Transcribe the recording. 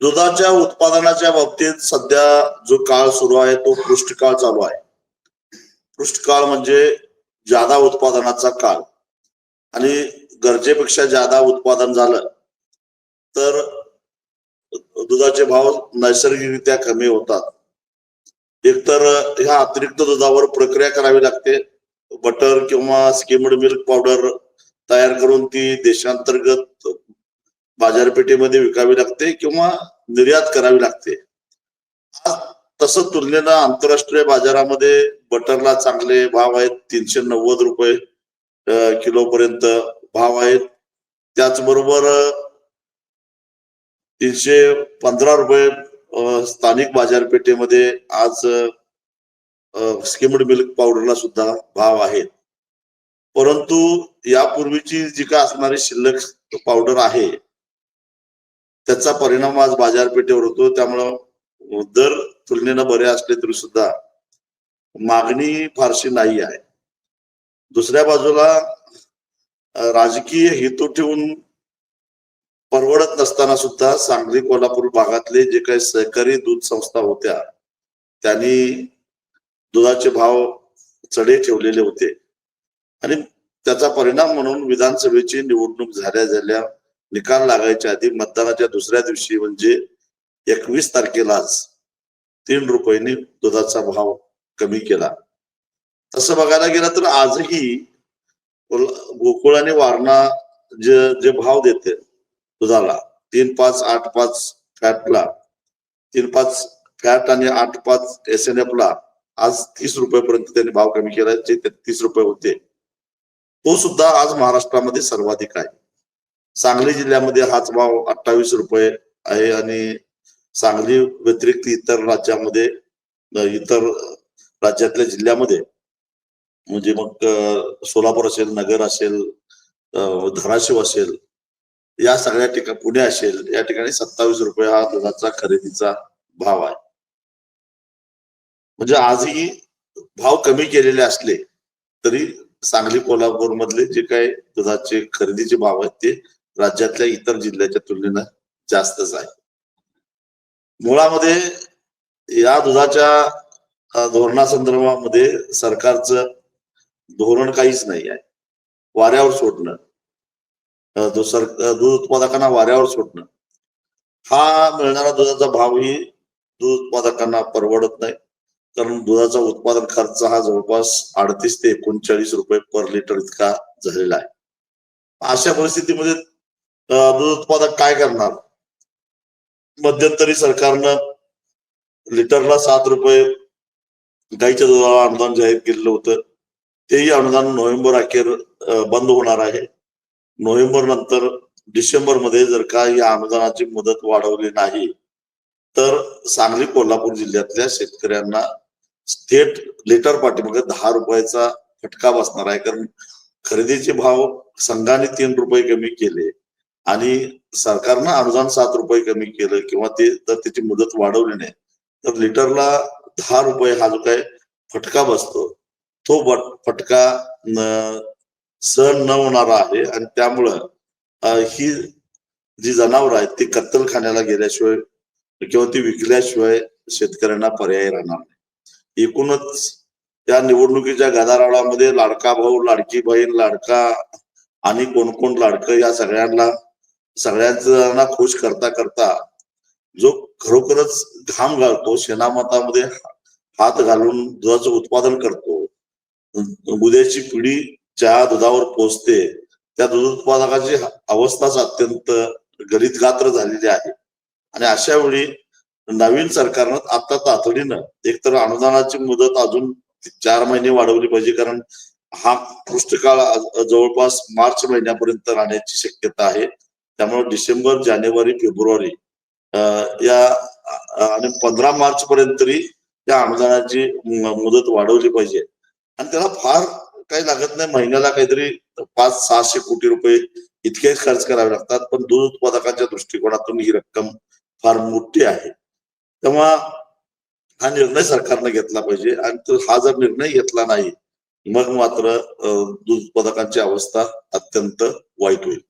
दुधाच्या उत्पादनाच्या बाबतीत सध्या जो काळ सुरू आहे तो पृष्ठकाळ चालू आहे. पृष्ठकाळ म्हणजे जादा उत्पादनाचा काळ. आणि गरजेपेक्षा जादा उत्पादन झालं तर दुधाचे भाव नैसर्गिकरित्या कमी होतात. एकतर ह्या अतिरिक्त दुधावर प्रक्रिया करावी लागते. बटर किंवा स्किम्ड मिल्क पावडर तयार करून ती देशांतर्गत बाजारपेठेमध्ये विकावी लागते किंवा निर्यात करावी लागते. तसं तुलनेनं आंतरराष्ट्रीय बाजारामध्ये बटरला चांगले भाव आहेत. तीनशे नव्वद रुपये किलो पर्यंत भाव आहेत. त्याचबरोबर तीनशे पंधरा रुपये स्थानिक बाजारपेठेमध्ये आज स्किम्ड मिल्क पावडरला सुद्धा भाव आहेत परंतु यापूर्वीची जी का असणारी शिल्लक पावडर आहे त्याचा परिणाम आज बाजारपेठेवर होतो. त्यामुळं दर तुलनेनं बरे असले तरी सुद्धा मागणी फारशी नाही आहे. दुसऱ्या बाजूला राजकीय हेतू ठेवून परवडत नसताना सुद्धा सांगली कोल्हापूर भागातले जे काही सहकारी दूध संस्था होत्या त्यांनी दुधाचे भाव चढे ठेवलेले होते. आणि त्याचा परिणाम म्हणून विधानसभेची निवडणूक झाल्या झाल्या निकाल लागायच्या आधी मतदानाच्या दुसऱ्या दिवशी म्हणजे एकवीस तारखेलाच तीन रुपयांनी दुधाचा भाव कमी केला. तसं बघायला गेलं तर आजही गोकुळ आणि वारणा जे जे भाव देते दुधाला तीन पाच आठ पाच फॅटला तीन पाच फॅट आणि आठ पाच एस एन एफ ला आज तीस रुपयापर्यंत त्यांनी भाव कमी केला जे तेहतीस रुपये होते. तो सुद्धा आज महाराष्ट्रामध्ये सर्वाधिक आहे. सांगली जिल्ह्यामध्ये हाच भाव अठ्ठावीस रुपये आहे आणि सांगली व्यतिरिक्त इतर राज्यामध्ये इतर राज्यातल्या जिल्ह्यामध्ये म्हणजे मग सोलापूर असेल नगर असेल धाराशिव असेल या सगळ्या ठिकाणी पुणे असेल या ठिकाणी सत्तावीस रुपये हा दुधाचा खरेदीचा भाव आहे. म्हणजे आजही भाव कमी केलेले असले तरी सांगली कोल्हापूर मधले जे काही दुधाचे खरेदीचे भाव आहेत ते राज्यातल्या इतर जिल्ह्याच्या तुलनेनं जास्तच आहे. मुळामध्ये या दुधाच्या धोरणासंदर्भामध्ये सरकारचं धोरण काहीच नाही आहे. वाऱ्यावर सोडणं सर दूध उत्पादकांना वाऱ्यावर सोडणं हा मिळणारा दुधाचा भावही दूध उत्पादकांना परवडत नाही. कारण दुधाचा उत्पादन खर्च हा जवळपास अडतीस ते एकोणचाळीस रुपये पर लिटर इतका झालेला आहे. अशा परिस्थितीमध्ये दूध उत्पादक काय करणार? मध्यंतरी सरकारनं लिटरला सात रुपये गाईच्या दुधाला अनुदान जाहीर केलेलं होतं. तेही अनुदान नोव्हेंबर अखेर बंद होणार आहे. नोव्हेंबर नंतर डिसेंबरमध्ये जर का या अनुदानाची मुदत वाढवली नाही तर सांगली कोल्हापूर जिल्ह्यातल्या शेतकऱ्यांना थेट लिटर पाठीमागे दहा रुपयाचा फटका बसणार आहे. कारण खरेदीचे भाव संघाने तीन रुपये कमी केले. आणि सरकारनं अनुदान सात रुपये कमी केलं किंवा ते तर त्याची मुदत वाढवली नाही तर लिटरला दहा रुपये हा जो काय फटका बसतो तो फटका सहन न होणारा आहे आणि त्यामुळं ही जी जनावर आहेत ती कत्तलखान्याला गेल्याशिवाय किंवा ती विकल्याशिवाय शेतकऱ्यांना पर्याय राहणार नाही. एकूणच या निवडणुकीच्या गदारोळामध्ये लाडका भाऊ लाडकी बहीण लाडका आणि कोण कोण लाडकं या सगळ्यांना सगळ्यांना खुश करता करता जो खरोखरच घाम घालतो शेणामतामध्ये हात घालून दुधाचं उत्पादन करतो उद्याची पिढी ज्या दुधावर पोचते त्या दूध उत्पादकाची अवस्थाच अत्यंत गलित गात्र झालेली आहे. आणि अशा वेळी नवीन सरकारनं आता तातडीनं एकतर अनुदानाची मुदत अजून चार महिने वाढवली पाहिजे कारण हा पृष्ठकाळ जवळपास मार्च महिन्यापर्यंत राहण्याची शक्यता आहे. त्यामुळे डिसेंबर जानेवारी फेब्रुवारी या आणि पंधरा मार्च पर्यंत तरी त्या अनुदानाची मुदत वाढवली पाहिजे. आणि त्याला फार काही लागत नाही. महिन्याला काहीतरी पाच सहाशे कोटी रुपये इतके खर्च करावे लागतात. पण दूध उत्पादकांच्या दृष्टिकोनातून ही रक्कम फार मोठी आहे. तेव्हा हा निर्णय सरकारने घेतला पाहिजे. आणि हा जर निर्णय घेतला नाही मग मात्र दूध उत्पादकांची अवस्था अत्यंत वाईट होईल.